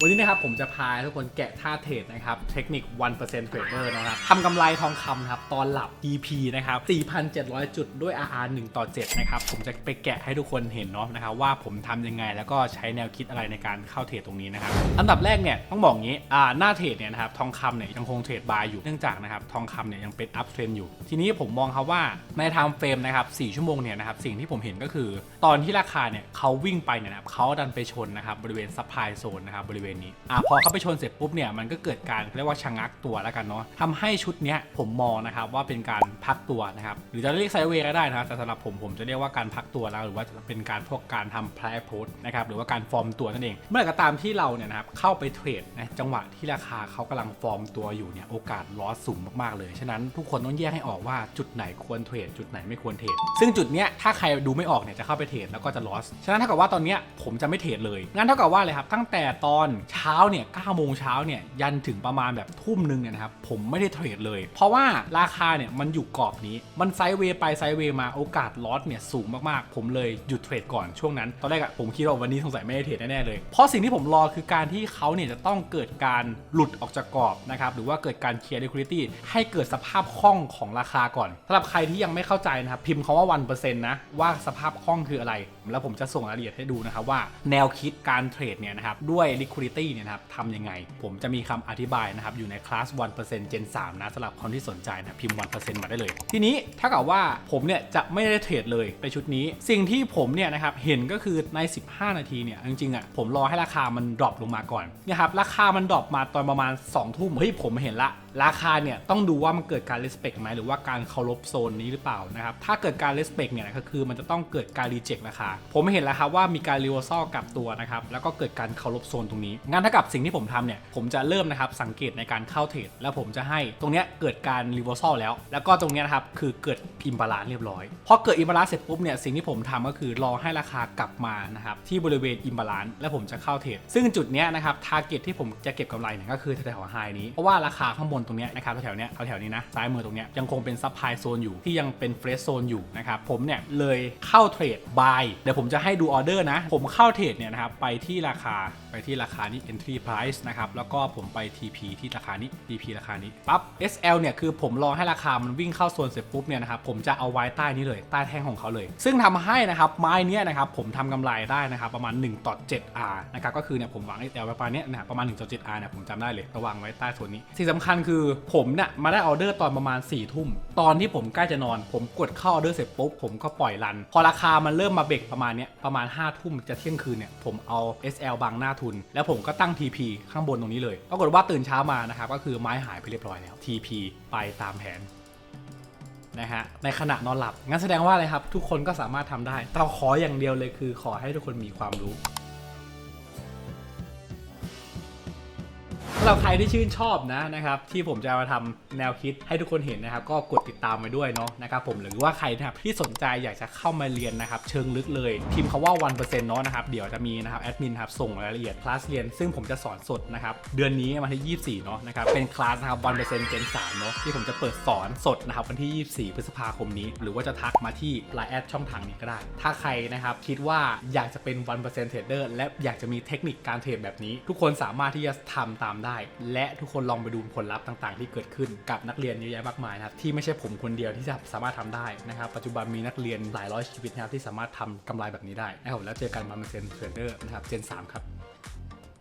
วันนี้นะครับผมจะพาทุกคนแกะท่าเทรดนะครับเทคนิค 1% Trader นะครับทำกำไรทองคำครับตอนหลับ EP นะครับ 4,700 จุดด้วย RR 1 ต่อ 7 นะครับ ผมจะไปแกะให้ทุกคนเห็นเนาะนะครับว่าผมทำยังไงแล้วก็ใช้แนวคิดอะไรในการเข้าเทรดตรงนี้นะครับ อันดับแรกเนี่ยต้องบอกงี้อ่าหน้าเทรดเนี่ยนะครับทองคำเนี่ยยังคงเทรดบายอยู่เนื่องจากนะครับทองคำเนี่ยยังเป็นอัพเทรนอยู่ ทีนี้ผมมองครับว่าในไทม์เฟรมนะครับ 4 ชั่วโมงเนี่ยนะครับสิ่งที่ผมเห็นก็คือ ตอนที่ราคาเนี่ยเขาวิ่งไปเนี่ยนะครับเขาดันไปชนนะครับบริเวณซัพพลายโซนนะครับบริเวณนี้อ่าพอเขาไปชนเสร็จปุ๊บเนี่ยมันก็เกิดการเรียกว่าชะงักตัวแล้วกันเนาะทำให้ชุดเนี้ยผมมองนะครับว่าเป็นการพักตัวนะครับหรือจะเรียกไซเวย์ก็ได้นะครับแต่สำหรับผมผมจะเรียกว่าการพักตัวแล้วหรือว่าจะเป็นการพวกการทำ price approach นะครับหรือว่าการฟอร์มตัวนั่นเอง เมื่อไหร่ก็ตามที่เราเนี่ยนะครับเข้าไปเทรดนะจังหวะที่ราคาเขากำลังฟอร์มตัวอยู่เนี่ยโอกาสลอสสูงมากๆเลยฉะนั้นทุกคนต้องแยกให้ออกว่าจุดไหนควรเทรดจุดไหนไม่ควรเทรดซึ่งจุดเนี้ยถ้าใครดูไม่ออกเนี่ยจะเข้าไปเทรดแล้วก็จะลอสฉะนั้นเท่ากับว่าตอนเนี้ยผมจะไม่เทรดเลยงั้นเท่ากับว่าเลยครับตั้งแต่ตอนเช้าเนี่ย9โมงเช้าเนี่ยยันถึงประมาณแบบทุ่มหนึ่งเนี่ยนะครับผมไม่ได้เทรดเลย เพราะว่าราคาเนี่ยมันอยู่กรอบนี้มันไซด์เวย์ไปไซด์เวย์มาโอกาสลอสเนี่ยสูงมากๆ ผมเลยหยุดเทรดก่อนช่วงนั้นตอนแรกอะผมคิดว่าวันนี้สงสัยไม่ได้เทรดแน่ๆเลยเพราะสิ่งที่ผมรอคือการที่เขาเนี่ยจะต้องเกิดการหลุดออกจากกรอบนะครับหรือว่าเกิดการเคลียร์ liquidity ให้เกิดสภาพคล่องของราคาก่อนสำหรับใครที่ยังไม่เข้าใจนะครับพิมพ์คาว่า1%นะว่าสภาพคล่องคืออะไร แล้วผมจะส่งรายละเอียดให้ดูนะครับว่าแนวคิดการเทรดเนี่ยนะครับด้วย liquidity เนี่ยนะครับทำยังไง ผมจะมีคำอธิบายนะครับอยู่ในคลาส 1% Gen 3 นะสำหรับคนที่สนใจนะพิมพ์ 1%มาได้เลย ทีนี้ถ้ากับว่าผมเนี่ยจะไม่ได้เทรดเลยในชุดนี้ สิ่งที่ผมเนี่ยนะครับเห็นก็คือใน 15 นาทีเนี่ยจริงๆอะผมรอให้ราคามันดรอปลงมาก่อนนะครับราคามันดรอปมาตอนประมาณ2ทุ่มเฮ้ยผมเห็นละ ราคาเนี่ยต้องดูว่ามันเกิดการ respect ไหมหรือว่าการเคารพโซนนี้หรือเปล่านะครับถ้าเกิดการ respect เนี่ยก็คือมันจะต้องเกิดการ reject ราคา ผมเห็นแล้วครับว่ามีการ reversal กลับตัวนะครับแล้วก็เกิดการเคารพโซนตรงนี้งั้นถ้ากับสิ่งที่ผมทำเนี่ยผมจะเริ่มนะครับสังเกตในการเข้าเทรดแล้วผมจะให้ตรงเนี้ยเกิดการ reversal แล้ว แล้วก็ตรงเนี้ยนะครับคือเกิด imbalance เรียบร้อยพอเกิด imbalance เสร็จปุ๊บเนี่ยสิ่งที่ผมทำก็คือรอให้ราคากลับมานะครับที่บริเวณ imbalance แล้วผมจะเข้าเทรดซึ่งจุดเนี้ยนะครับ target ที่ผมจะเก็บกำไรเนี่ยก็คือแถวๆ high นี้เพราะว่าราคาข้างบนตรงเนี้ยนะครับแถวๆเนี้ยแถวๆนี้นะซ้ายมือตรงเนี้ยยังคงเป็น supply zone อยู่ที่ยังเป็น fresh zone อยู่นะครับผมเนี่ยเลยเข้าเทรด buy เดี๋ยวผมจะให้ดูออเดอร์นะ ผมเข้าเทรดเนี่ยนะครับไปที่ราคาไปที่ราคานี้ entry price นะครับแล้วก็ผมไป TP ที่ราคานี้ TP ราคานี้ปั๊บ SL เนี่ยคือผมรอให้ราคามันวิ่งเข้าโซนเสร็จปุ๊บเนี่ยนะครับผมจะเอาไว้ใต้นี้เลยใต้แท่งของเขาเลย ซึ่งทำให้นะครับไม้เนี้ยนะครับผมทำกำไรได้นะครับประมาณ1ต่อ 7R นะครับก็คือเนี่ยผมวาง SL ประมาณเนี้ยนะครับประมาณ1ต่อ 7R เนี่ยผมจำได้เลยระวางไว้ใต้โซนนี้สิ่งสำคัญคือผมเนี่ยมาได้ออเดอร์ตอนประมาณ4ี่ทุ่มตอนที่ผมใกล้จะนอน ผมกดเข้าออเดอร์เสร็จปุ๊บผมก็ปล่อยรัน พอราคามันเริ่มมาเบรกประมาณเนี้ยประมาณ5้าทุ่มจะเที่ยงคืนเนี่ยผมเอา SL บังหน้าทุน แล้วผมก็ตั้ง TP ข้างบนตรงนี้เลยปรากฏว่าตื่นเช้ามานะครับก็คือไม้หายไปเรียบร้อยแล้ว TP ไปตามแผนนะฮะในขณะนอนหลับงั้นแสดงว่าอะไรครับ ทุกคนก็สามารถทำได้เราขออย่างเดียวเลยคือ ขอให้ทุกคนมีความรู้ หรับใครที่ชื่นชอบนะนะครับที่ผมจะมาทำแนวคิดให้ทุกคนเห็นนะครับ ก็กดติดตามไปด้วยเนาะนะครับผมหรือว่าใครนะครับที่สนใจอยากจะเข้ามาเรียนนะครับ เชิงลึกเลยพิมพ์คาว่า1%เนาะนะครับเดี๋ยวจะมีนะครับแอดมินครับส่งรายละเอียดคลาสเรียน ซึ่งผมจะสอนสดนะครับเดือนนี้วันที่ 24เนาะนะครับเป็นคลาสนะครับ1% Gen 3เนาะที่ผมจะเปิดสอนสดนะครับวันที่ 24 พฤษภาคมนี้ หรือว่าจะทักมาที่ Line แอดช่องทางนี้ก็ได้ ถ้าใครนะครับคิดว่าอยากจะเป็น1% Trader และอยากจะมีเทคนิคการเทรดแบบนี้ ทุกคนสามารถที่จะทำตามได้และทุกคนลองไปดูผลลัพธ์ต่างๆ ที่เกิดขึ้นกับนักเรียนเยอะแยะมากมายนะครับที่ไม่ใช่ผมคนเดียวที่จะสามารถทำได้นะครับปัจจุบันมีนักเรียนหลายร้อยชีวิตนะครับที่สามารถทำกำไรแบบนี้ได้นะครับแล้วเจอกันมาเป็นเซนะครับเจน3ครับ